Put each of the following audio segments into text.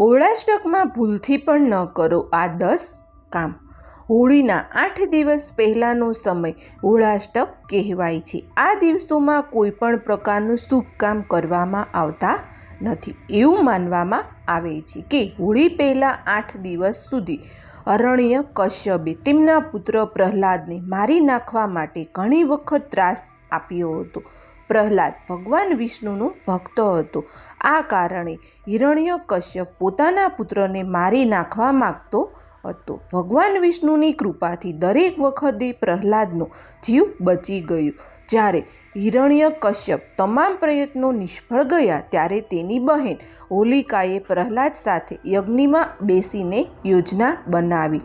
હોળાષ્ટકમાં ભૂલથી પણ ન કરો આ દસ કામ. હોળીના આઠ દિવસ પહેલાંનો સમય હોળાષ્ટક કહેવાય છે. આ દિવસોમાં કોઈ પણ પ્રકારનું શુભ કામ કરવામાં આવતા નથી. એવું માનવામાં આવે છે કે હોળી પહેલાં આઠ દિવસ સુધી અરણ્ય કશ્યપે તેમના પુત્ર પ્રહલાદને મારી નાખવા માટે ઘણી વખત ત્રાસ આપ્યો હતો. પ્રહલાદ ભગવાન વિષ્ણુનો ભક્ત હતો. આ કારણે હિરણ્ય કશ્યપ પોતાના પુત્રને મારી નાખવા માગતો હતો. ભગવાન વિષ્ણુની કૃપાથી દરેક વખતે પ્રહલાદનો જીવ બચી ગયો. જ્યારે હિરણ્ય કશ્યપ તમામ પ્રયત્નો નિષ્ફળ ગયા, ત્યારે તેની બહેન હોલિકાએ પ્રહલાદ સાથે યજ્ઞમાં બેસીને યોજના બનાવી.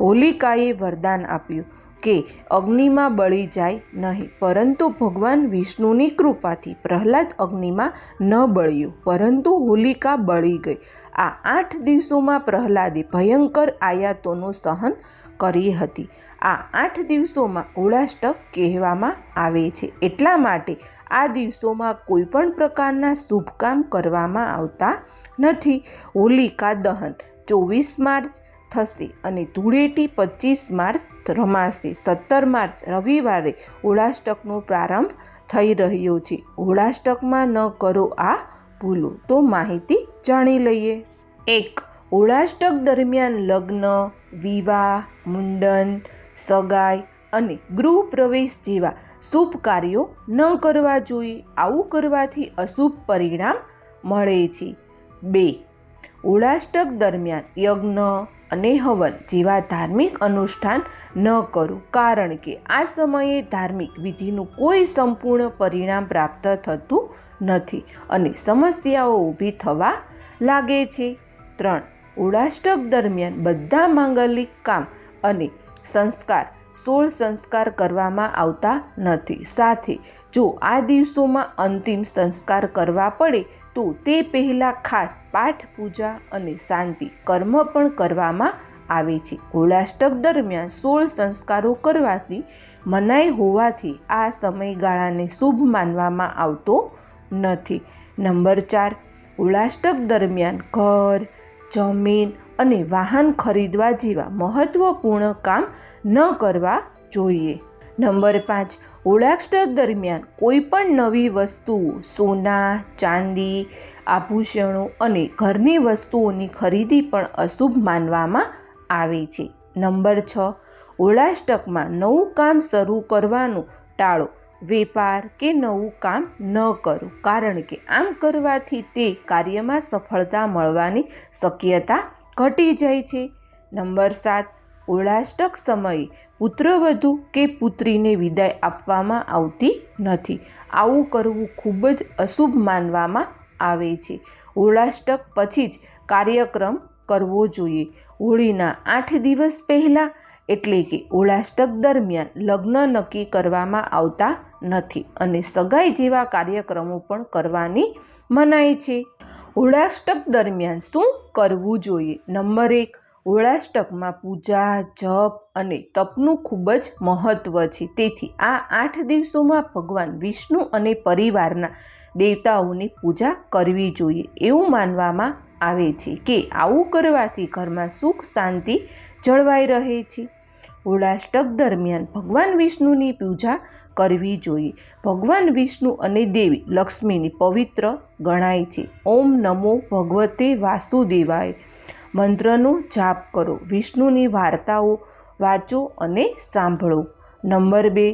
હોલિકાએ વરદાન આપ્યું. કે અગ્નિમાં બળી જાય નહીં. પરંતુ ભગવાન વિષ્ણુની કૃપાથી પ્રહલાદ અગ્નિમાં ન બળ્યો, પરંતુ હોલિકા બળી ગઈ. આ આઠ દિવસોમાં પ્રહલાદે ભયંકર આયાતોનું સહન કરી હતી. આ આઠ દિવસોમાં ઓળાષ્ટક કહેવામાં આવે છે. એટલા માટે આ દિવસોમાં કોઈ પણ પ્રકારના શુભ કામ કરવામાં આવતા નથી. હોલિકા દહન, ચોવીસ માર્ચ થશે અને ધૂળેટી પચીસ માર્ચ રમાશે. સત્તર માર્ચ રવિવારે હોળાષ્ટકનો પ્રારંભ થઈ રહ્યો છે. હોળાષ્ટકમાં ન કરો આ ભૂલો. તો માહિતી જાણી લઈએ. એક હોળાષ્ટક દરમિયાન લગ્ન, વિવાહ, મુંડન, સગાઈ અને ગૃહ પ્રવેશ જેવા શુભ કાર્યો ન કરવા જોઈએ. આવું કરવાથી અશુભ પરિણામ મળે છે. બે હોળાષ્ટક દરમિયાન યજ્ઞ અને હવન જેવા ધાર્મિક અનુષ્ઠાન ન કરું. કારણ કે આ સમયે ધાર્મિક વિધિનું કોઈ સંપૂર્ણ પરિણામ પ્રાપ્ત થતું નથી અને સમસ્યાઓ ઊભી થવા લાગે છે. ત્રણ. ઉડાષ્ટક દરમિયાન બધા માંગલિક કામ અને સંસ્કાર સોળ સંસ્કાર કરવામાં આવતા નથી. સાથે જો આ દિવસોમાં અંતિમ સંસ્કાર કરવા પડે તો તે પહેલાં ખાસ પાઠ, પૂજા અને શાંતિ કર્મ પણ કરવામાં આવે છે. હોળાષ્ટક દરમિયાન સોળ સંસ્કારો કરવાથી મનાઈ હોવાથી આ સમયગાળાને શુભ માનવામાં આવતો નથી. નંબર ચાર હોળાષ્ટક દરમિયાન ઘર, જમીન અને વાહન ખરીદવા જેવા મહત્ત્વપૂર્ણ કામ ન કરવા જોઈએ. નંબર પાંચ. હોળાષ્ટક દરમિયાન કોઈપણ નવી વસ્તુઓ સોના, ચાંદી, આભૂષણો અને ઘરની વસ્તુઓની ખરીદી પણ અશુભ માનવામાં આવે છે. નંબર છ. હોળાષ્ટકમાં નવું કામ શરૂ કરવાનું ટાળો. વેપાર કે નવું કામ ન કરો, કારણ કે આમ કરવાથી તે કાર્યમાં સફળતા મળવાની શક્યતા ઘટી જાય છે. નંબર સાત. ઓળાષ્ટક સમયે પુત્રવધુ કે પુત્રીને વિદાય આપવામાં આવતી નથી. આવું કરવું ખૂબ જ અશુભ માનવામાં આવે છે. હોળાષ્ટક પછી જ કાર્યક્રમ કરવો જોઈએ. હોળીના આઠ દિવસ પહેલાં એટલે કે હોળાષ્ટક દરમિયાન લગ્ન નક્કી કરવામાં આવતા નથી અને સગાઈ જેવા કાર્યક્રમો પણ કરવાની મનાય છે. હોળાષ્ટક દરમિયાન શું કરવું જોઈએ? નંબર એક હોળાષ્ટકમાં પૂજા, જપ અને તપનું ખૂબ જ મહત્ત્વ છે. તેથી આ આઠ દિવસોમાં ભગવાન વિષ્ણુ અને પરિવારના દેવતાઓની પૂજા કરવી જોઈએ એવું માનવામાં આવે છે કે આવું કરવાથી ઘરમાં સુખ, શાંતિ જળવાઈ રહે છે. હોળાષ્ટક દરમિયાન ભગવાન વિષ્ણુની પૂજા કરવી જોઈએ. ભગવાન વિષ્ણુ અને દેવી લક્ષ્મીની પવિત્ર ગણાય છે. ઓમ નમો ભગવતે વાસુદેવાય. મંત્રનો જાપ કરો, વિષ્ણુની વાર્તાઓ વાંચો અને સાંભળો. નંબર બે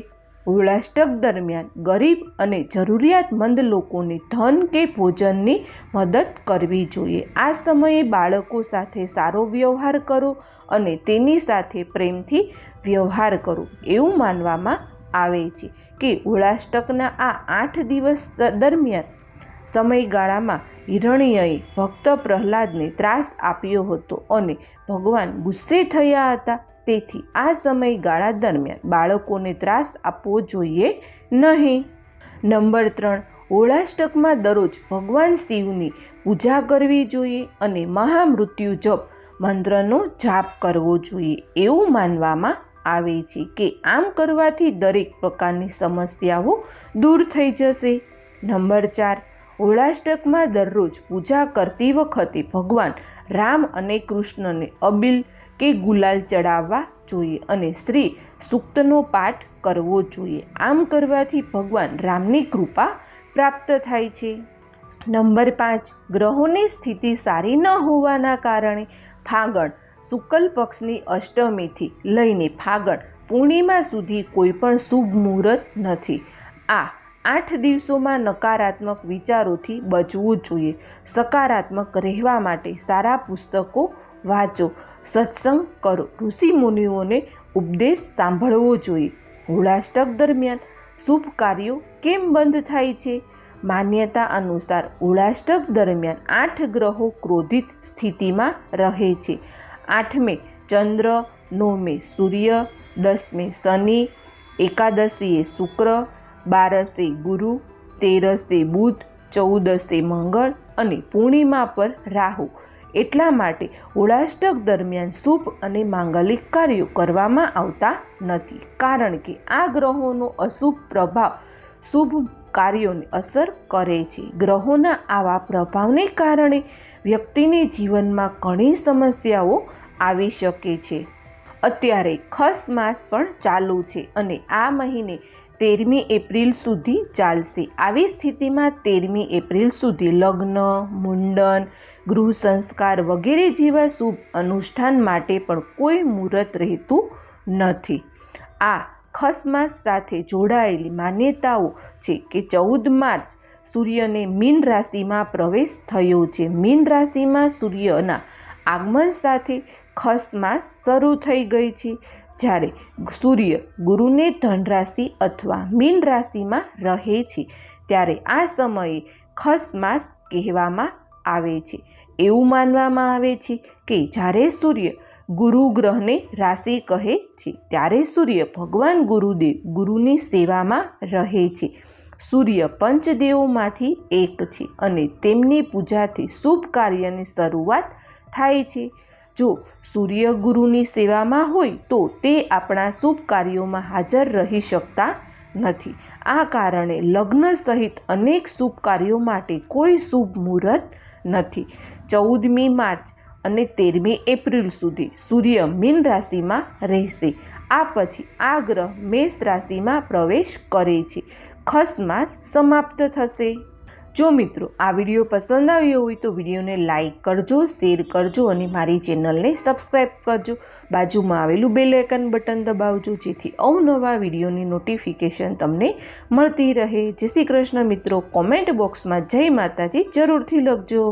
હોળાષ્ટક દરમિયાન ગરીબ અને જરૂરિયાતમંદ લોકોને ધન કે ભોજનની મદદ કરવી જોઈએ. આ સમયે બાળકો સાથે સારો વ્યવહાર કરો અને તેની સાથે પ્રેમથી વ્યવહાર કરો, એવું માનવામાં આવે છે કે હોળાષ્ટકના આ આઠ દિવસ દરમિયાન સમયગાળામાં હિરણ્યએ ભક્ત પ્રહલાદને ત્રાસ આપ્યો હતો અને ભગવાન ગુસ્સે થયા હતા. તેથી આ સમયગાળા દરમિયાન બાળકોને ત્રાસ આપવો જોઈએ નહીં. નંબર ત્રણ. હોળાષ્ટકમાં દરરોજ ભગવાન શિવની પૂજા કરવી જોઈએ અને મહામૃત્યુ જપ મંત્રનો જાપ કરવો જોઈએ એવું માનવામાં આવે છે કે આમ કરવાથી દરેક પ્રકારની સમસ્યાઓ દૂર થઈ જશે. નંબર ચાર. હોળાષ્ટકમાં દરરોજ પૂજા કરતી વખતે ભગવાન રામ અને કૃષ્ણને અબિલ કે ગુલાલ ચડાવવા જોઈએ અને શ્રી સૂક્તનો પાઠ કરવો જોઈએ. આમ કરવાથી ભગવાન રામની કૃપા પ્રાપ્ત થાય છે. નંબર પાંચ. ગ્રહોની સ્થિતિ સારી ન હોવાના કારણે ફાગણ શુક્લ પક્ષની અષ્ટમીથી લઈને ફાગણ પૂર્ણિમા સુધી કોઈ પણ શુભ મુહૂર્ત નથી. આ આઠ દિવસોમાં નકારાત્મક વિચારોથી બચવું જોઈએ. સકારાત્મક રહેવા માટે સારા પુસ્તકો વાંચો. સત્સંગ કરો. ઋષિ મુનિઓને ઉપદેશ સાંભળવો જોઈએ. હોળાષ્ટક દરમિયાન શુભ કાર્યો કેમ બંધ થાય છે? માન્યતા અનુસાર હોળાષ્ટક દરમિયાન આઠ ગ્રહો ક્રોધિત સ્થિતિમાં રહે છે. આઠમે ચંદ્ર, નવમે સૂર્ય, દસમે શનિ, એકાદશીએ શુક્ર બારસે ગુરુ, તેરસે બુધ, ચૌદસે મંગળ અને પૂર્ણિમા પર રાહુ. એટલા માટે હોળાષ્ટક દરમિયાન શુભ અને માંગલિક કાર્યો કરવામાં આવતા નથી. કારણ કે આ ગ્રહોનો અશુભ પ્રભાવ શુભ કાર્યોને અસર કરે છે. ગ્રહોના આવા પ્રભાવને કારણે વ્યક્તિને જીવનમાં ઘણી સમસ્યાઓ આવી શકે છે. અત્યારે ખસ માસ પણ ચાલુ છે અને આ મહિને તેરમી એપ્રિલ સુધી ચાલશે. આવી સ્થિતિમાં તેરમી એપ્રિલ સુધી લગ્ન, મુંડન, ગૃહ સંસ્કાર વગેરે જેવા શુભ અનુષ્ઠાન માટે પણ કોઈ મુહૂર્ત રહેતું નથી. આ ખસમાસ સાથે જોડાયેલી માન્યતાઓ છે કે ચૌદ માર્ચ સૂર્યને મીન રાશિમાં પ્રવેશ થયો છે. મીન રાશિમાં સૂર્યના આગમન સાથે ખસમાસ શરૂ થઈ ગઈ છે. જ્યારે સૂર્ય ગુરુને ધન રાશિ અથવા મીન રાશિમાં રહે છે, ત્યારે આ સમયે ખસ માસ કહેવામાં આવે છે. એવું માનવામાં આવે છે કે જ્યારે સૂર્ય ગુરુ ગ્રહને રાશિ કહે છે, ત્યારે સૂર્ય ભગવાન ગુરુદેવ ગુરુની સેવામાં રહે છે. સૂર્ય પંચદેવોમાંથી એક છે અને તેમની પૂજાથી શુભ કાર્યની શરૂઆત થાય છે. જો સૂર્ય ગુરુની સેવામાં હોય તો તે આપણા શુભ કાર્યોમાં હાજર રહી શકતા નથી. આ કારણે લગ્ન સહિત અનેક શુભ કાર્યો માટે કોઈ શુભ મુહૂર્ત નથી. ચૌદમી માર્ચ અને તેરમી એપ્રિલ સુધી સૂર્ય મીન રાશિમાં રહેશે. આ પછી આ ગ્રહ મેષ રાશિમાં પ્રવેશ કરે છે. ખસમાસ સમાપ્ત થશે. જો મિત્રો આ વીડિયો પસંદ આવ્યો હોય તો વિડીયોને લાઇક કરજો, શેર કરજો અને મારી ચેનલને સબસ્ક્રાઈબ કરજો. બાજુમાં આવેલું બેલ આઇકન બટન દબાવજો, જેથી અવનવા વિડીયોની નોટિફિકેશન તમને મળતી રહે. જય શ્રી કૃષ્ણ મિત્રો, કોમેન્ટ બોક્સમાં જય માતાજી જરૂરથી લખજો.